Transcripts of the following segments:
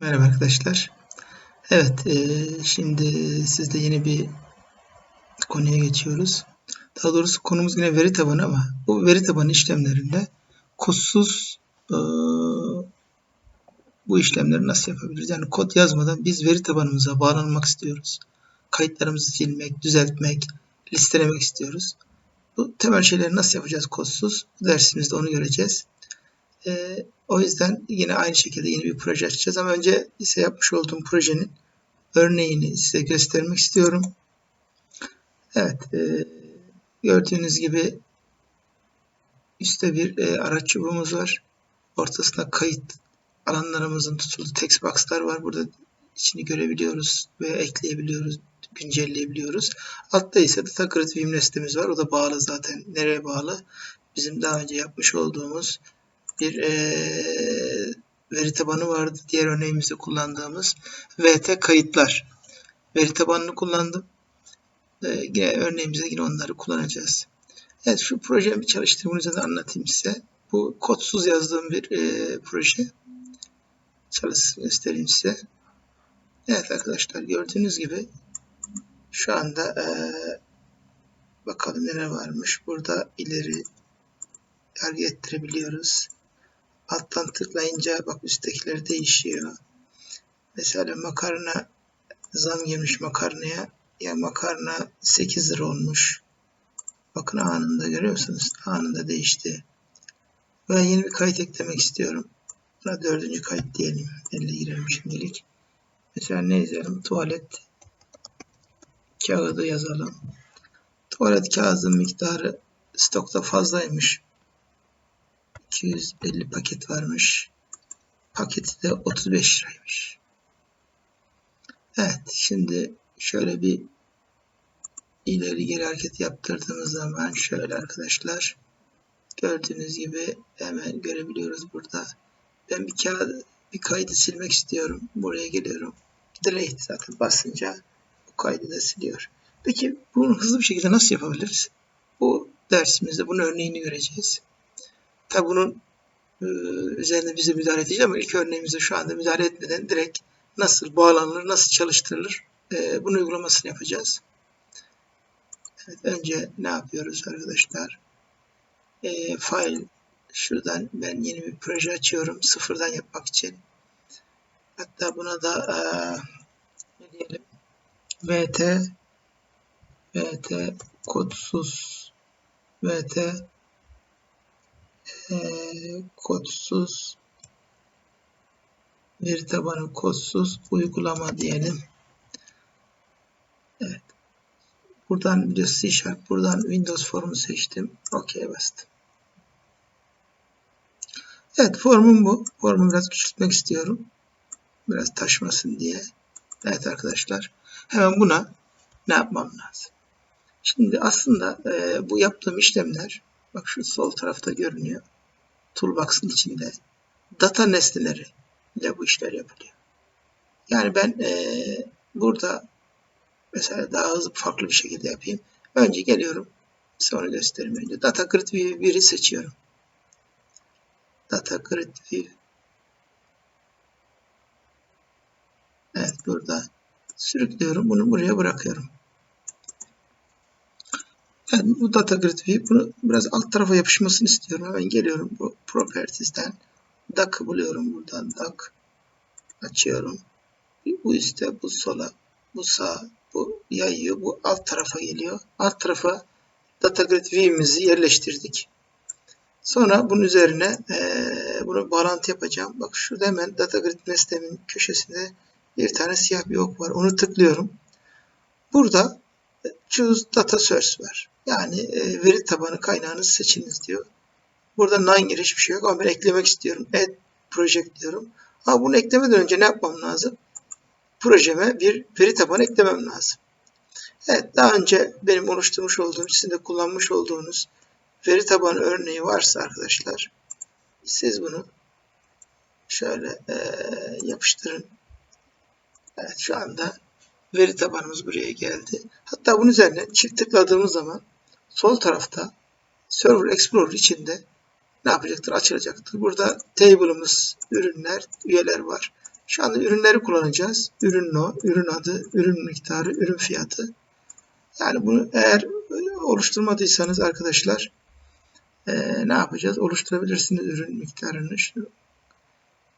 Merhaba arkadaşlar. Evet, eee, şimdi sizle yeni bir konuya geçiyoruz. Daha doğrusu konumuz yine veri tabanı ama bu veri tabanı işlemlerinde kodsuz eee, bu işlemleri nasıl yapabiliriz? Yani kod yazmadan biz veri tabanımıza bağlanmak istiyoruz. Kayıtlarımızı silmek, düzeltmek, listelemek istiyoruz. Bu temel şeyleri nasıl yapacağız kodsuz? Dersimizde onu göreceğiz. Ee, o yüzden yine aynı şekilde yeni bir proje açacağız ama önce ise yapmış olduğum projenin örneğini size göstermek istiyorum. Evet, e, gördüğünüz gibi üstte bir e, araç çubuğumuz var. Ortasında kayıt alanlarımızın tutulduğu text box'lar var. Burada içini görebiliyoruz ve ekleyebiliyoruz, güncelleyebiliyoruz. Altta ise Data Grid Vim listemiz var. O da bağlı zaten. Nereye bağlı? Bizim daha önce yapmış olduğumuz bir e, veri tabanı vardı. Diğer örneğimizde kullandığımız VT kayıtlar. Veri tabanını kullandım. E, yine örneğimizde yine onları kullanacağız. Evet şu projemi çalıştığım üzerinde anlatayım size. Bu kodsuz yazdığım bir e, proje. Çalışsın göstereyim size. Evet arkadaşlar gördüğünüz gibi şu anda e, bakalım neler varmış. Burada ileri yer getirebiliyoruz. Alttan tıklayınca bak üsttekiler değişiyor. Mesela makarna zam gelmiş makarnaya. Ya makarna 8 lira olmuş. Bakın anında görüyorsunuz. Anında değişti. Ben yeni bir kayıt eklemek istiyorum. Buna dördüncü kayıt diyelim. Elle girelim şimdilik. Mesela ne yazalım? Tuvalet kağıdı yazalım. Tuvalet kağıdının miktarı stokta fazlaymış. 250 paket varmış. Paketi de 35 liraymış. Evet şimdi şöyle bir ileri geri hareket yaptırdığımız zaman şöyle arkadaşlar gördüğünüz gibi hemen görebiliyoruz burada. Ben bir kağıt bir kaydı silmek istiyorum. Buraya geliyorum. Delete zaten basınca bu kaydı da siliyor. Peki bunu hızlı bir şekilde nasıl yapabiliriz? Bu dersimizde bunun örneğini göreceğiz. Tabi bunun e, üzerine bize müdahale edeceğiz ama ilk örneğimizde şu anda müdahale etmeden direkt nasıl bağlanılır, nasıl çalıştırılır e, bunun uygulamasını yapacağız. Evet, önce ne yapıyoruz arkadaşlar? E, file şuradan ben yeni bir proje açıyorum sıfırdan yapmak için. Hatta buna da e, ne diyelim? VT VT kodsuz VT e, kodsuz veri tabanı kodsuz uygulama diyelim. Evet. Buradan biliyorsunuz C Sharp, buradan Windows formu seçtim. OK bastım. Evet formum bu. Formu biraz küçültmek istiyorum. Biraz taşmasın diye. Evet arkadaşlar. Hemen buna ne yapmam lazım? Şimdi aslında e, bu yaptığım işlemler bak şu sol tarafta görünüyor. Toolbox'ın içinde data nesneleri ile bu işler yapılıyor. Yani ben e, burada mesela daha hızlı farklı bir şekilde yapayım. Önce geliyorum. Onu göstereyim önce. Data Grid View 1'i seçiyorum. Data Grid View. Evet burada sürüklüyorum. Bunu buraya bırakıyorum. Yani bu data grid view bunu biraz alt tarafa yapışmasını istiyorum. Hemen geliyorum bu properties'ten. DAC'ı buluyorum buradan. DAC açıyorum. Bu üstte, bu sola, bu sağ, bu yayıyor. Bu alt tarafa geliyor. Alt tarafa data grid view'imizi yerleştirdik. Sonra bunun üzerine e, bunu bağlantı yapacağım. Bak şurada hemen data grid nesnemin köşesinde bir tane siyah bir ok var. Onu tıklıyorum. Burada choose data source var. Yani e, veri tabanı kaynağınızı seçiniz diyor. Burada nine giriş bir şey yok ama ben eklemek istiyorum. Add project diyorum. Ama bunu eklemeden önce ne yapmam lazım? Projeme bir veri tabanı eklemem lazım. Evet daha önce benim oluşturmuş olduğum, sizin de kullanmış olduğunuz veri tabanı örneği varsa arkadaşlar siz bunu şöyle e, yapıştırın. Evet şu anda veri tabanımız buraya geldi. Hatta bunun üzerine çift tıkladığımız zaman sol tarafta Server Explorer içinde ne yapacaktır? Açılacaktır. Burada table'ımız, ürünler, üyeler var. Şu anda ürünleri kullanacağız. Ürün no, ürün adı, ürün miktarı, ürün fiyatı. Yani bunu eğer oluşturmadıysanız arkadaşlar ee, ne yapacağız? Oluşturabilirsiniz ürün miktarını. Şu,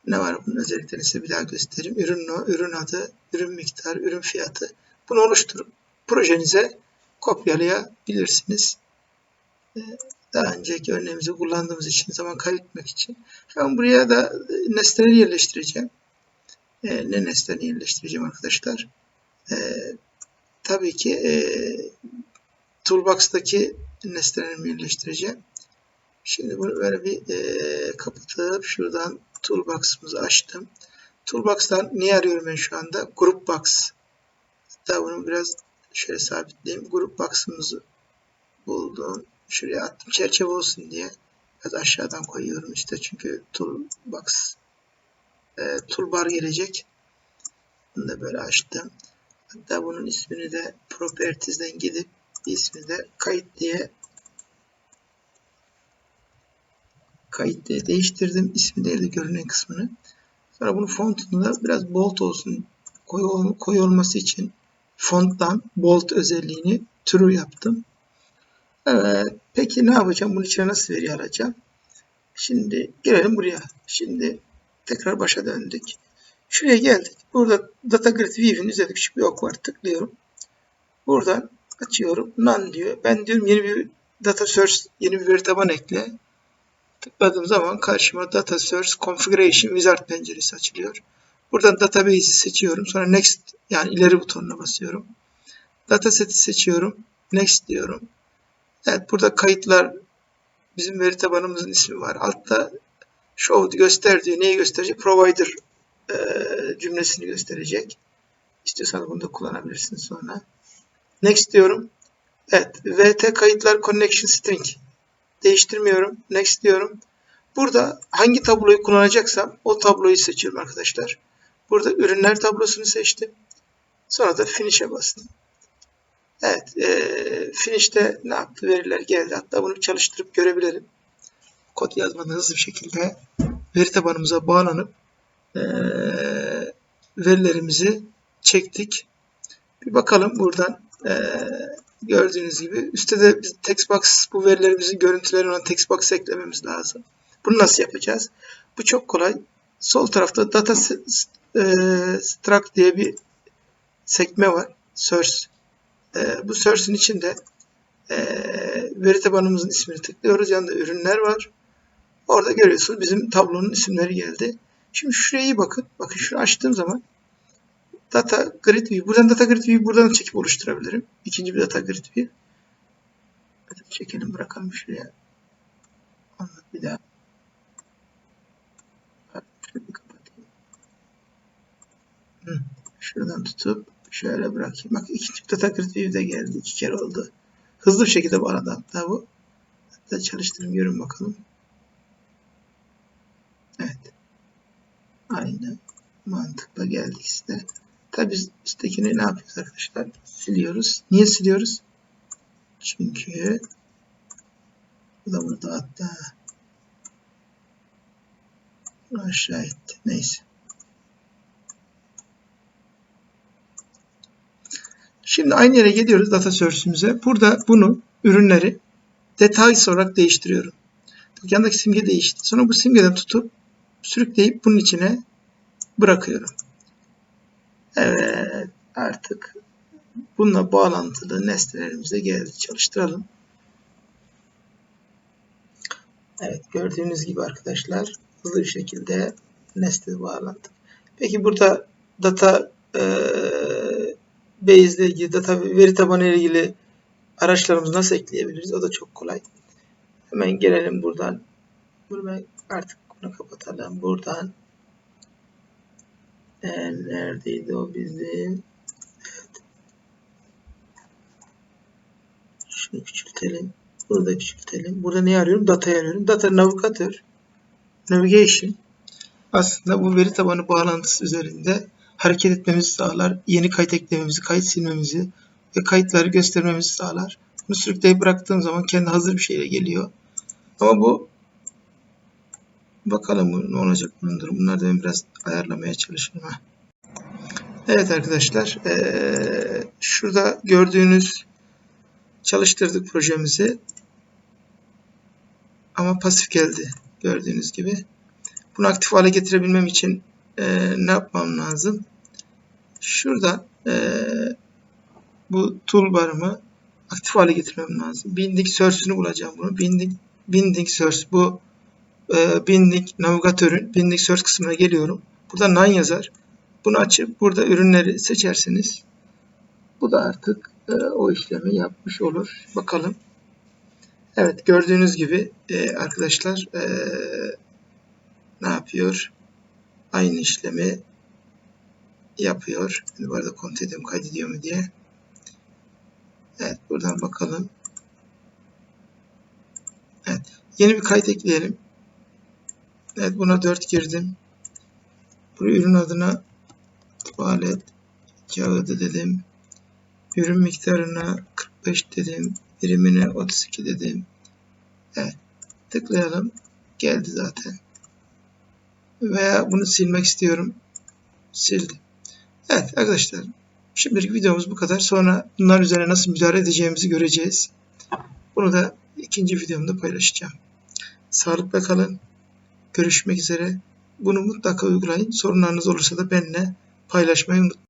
ne var bunun özelliklerini size bir daha göstereyim. Ürün no, ürün adı, ürün miktarı, ürün fiyatı. Bunu oluşturup projenize kopyalayabilirsiniz. Ee, daha önceki örneğimizi kullandığımız için zaman kaybetmek için. An buraya da nesneleri yerleştireceğim. Ee, ne nesnelerini yerleştireceğim arkadaşlar? Ee, tabii ki e, Toolbox'taki nesnelerimi yerleştireceğim. Şimdi bunu böyle bir e, kapatıp şuradan Toolbox'ımızı açtım. Toolbox'tan niye arıyorum ben şu anda? Group Box. Hatta bunu biraz şöyle sabitleyeyim. Group Box'ımızı buldum. Şuraya attım çerçeve olsun diye. Biraz aşağıdan koyuyorum işte çünkü Toolbox e, toolbar gelecek. Bunu da böyle açtım. Hatta bunun ismini de Properties'den gidip ismi de kayıt diye kayıt diye değiştirdim. İsmi değil de görünen kısmını. Sonra bunu fontunu da biraz bold olsun koyu, koyu olması için fonttan bold özelliğini true yaptım. Evet. Peki ne yapacağım? Bunun içine nasıl veri alacağım? Şimdi gelelim buraya. Şimdi tekrar başa döndük. Şuraya geldik. Burada Data Grid View'in üzerinde küçük bir ok var. Tıklıyorum. Buradan açıyorum. None diyor. Ben diyorum yeni bir data source, yeni bir veri taban ekle. Tıkladığım zaman karşıma Data Source Configuration Wizard penceresi açılıyor. Buradan Database'i seçiyorum. Sonra Next yani ileri butonuna basıyorum. Dataset'i seçiyorum. Next diyorum. Evet burada kayıtlar bizim veri tabanımızın ismi var. Altta show göster diyor. Neyi gösterecek? Provider e, cümlesini gösterecek. İstiyorsanız bunu da kullanabilirsiniz sonra. Next diyorum. Evet. VT kayıtlar connection string. Değiştirmiyorum. Next diyorum. Burada hangi tabloyu kullanacaksam o tabloyu seçiyorum arkadaşlar. Burada ürünler tablosunu seçtim. Sonra da finish'e bastım. Evet. E, finish'te ne yaptı? Veriler geldi. Hatta bunu çalıştırıp görebilirim. Kod yazmadan hızlı bir şekilde veri tabanımıza bağlanıp e, verilerimizi çektik. Bir bakalım buradan e, gördüğünüz gibi üstte de text box bu verilerimizin görüntüleri olan text box eklememiz lazım. Bunu nasıl yapacağız? Bu çok kolay. Sol tarafta data e, struct diye bir sekme var. Source. E, bu source'ün içinde e, veri tabanımızın ismini tıklıyoruz. Yanında ürünler var. Orada görüyorsunuz bizim tablonun isimleri geldi. Şimdi şuraya bakın. Bakın şunu açtığım zaman Data Grid View. Buradan Data Grid View buradan çekip oluşturabilirim. İkinci bir Data Grid View. Çekelim bırakalım şuraya. Anlat bir daha. Şuradan tutup şöyle bırakayım. Bak ikinci Data Grid View de geldi. İki kere oldu. Hızlı bir şekilde bağladı hatta bu. Hatta çalıştırın görün bakalım. Evet. Aynı mantıkla geldik işte. Tabi biz üsttekini ne yapıyoruz arkadaşlar? Siliyoruz. Niye siliyoruz? Çünkü bu da burada hatta aşağı etti. Neyse. Şimdi aynı yere geliyoruz data source'ümüze. Burada bunu ürünleri detay olarak değiştiriyorum. Yandaki simge değişti. Sonra bu simgeden tutup sürükleyip bunun içine bırakıyorum. Evet artık bununla bağlantılı nesnelerimize geldi. Çalıştıralım. Evet gördüğünüz gibi arkadaşlar hızlı bir şekilde nesne bağlantık. Peki burada data e, base ile ilgili, data veri tabanı ile ilgili araçlarımızı nasıl ekleyebiliriz? O da çok kolay. Hemen gelelim buradan. Bunu artık bunu kapatalım. Buradan e, neredeydi o bizim? Evet. Şunu küçültelim. Burada küçültelim. Burada ne arıyorum? Data arıyorum. Data navigatör. Navigation. Aslında bu veri tabanı bağlantısı üzerinde hareket etmemizi sağlar. Yeni kayıt eklememizi, kayıt silmemizi ve kayıtları göstermemizi sağlar. Bunu sürükleyip bıraktığım zaman kendi hazır bir şeyle geliyor. Ama bu Bakalım ne olacak bunun durumu. Bunları da ben biraz ayarlamaya çalışıyorum. Ha. Evet arkadaşlar. eee, şurada gördüğünüz çalıştırdık projemizi. Ama pasif geldi. Gördüğünüz gibi. Bunu aktif hale getirebilmem için eee, ne yapmam lazım? Şurada eee, bu toolbar'ımı aktif hale getirmem lazım. Binding source'ünü bulacağım bunu. Binding, binding source bu e, binding navigatörün binding source kısmına geliyorum. Burada none yazar. Bunu açıp burada ürünleri seçersiniz. Bu da artık e, o işlemi yapmış olur. Bakalım. Evet gördüğünüz gibi e, arkadaşlar e, ne yapıyor? Aynı işlemi yapıyor. Şimdi bu arada kontrol ediyorum kaydediyor mu diye. Evet buradan bakalım. Evet yeni bir kayıt ekleyelim. Evet buna 4 girdim. Buraya ürün adına tuvalet kağıdı dedim. Ürün miktarına 45 dedim. Birimine 32 dedim. Evet. Tıklayalım. Geldi zaten. Veya bunu silmek istiyorum. Sildim. Evet arkadaşlar. Şimdilik videomuz bu kadar. Sonra bunlar üzerine nasıl müdahale edeceğimizi göreceğiz. Bunu da ikinci videomda paylaşacağım. Sağlıkla kalın. Görüşmek üzere. Bunu mutlaka uygulayın. Sorunlarınız olursa da benimle paylaşmayı unutmayın.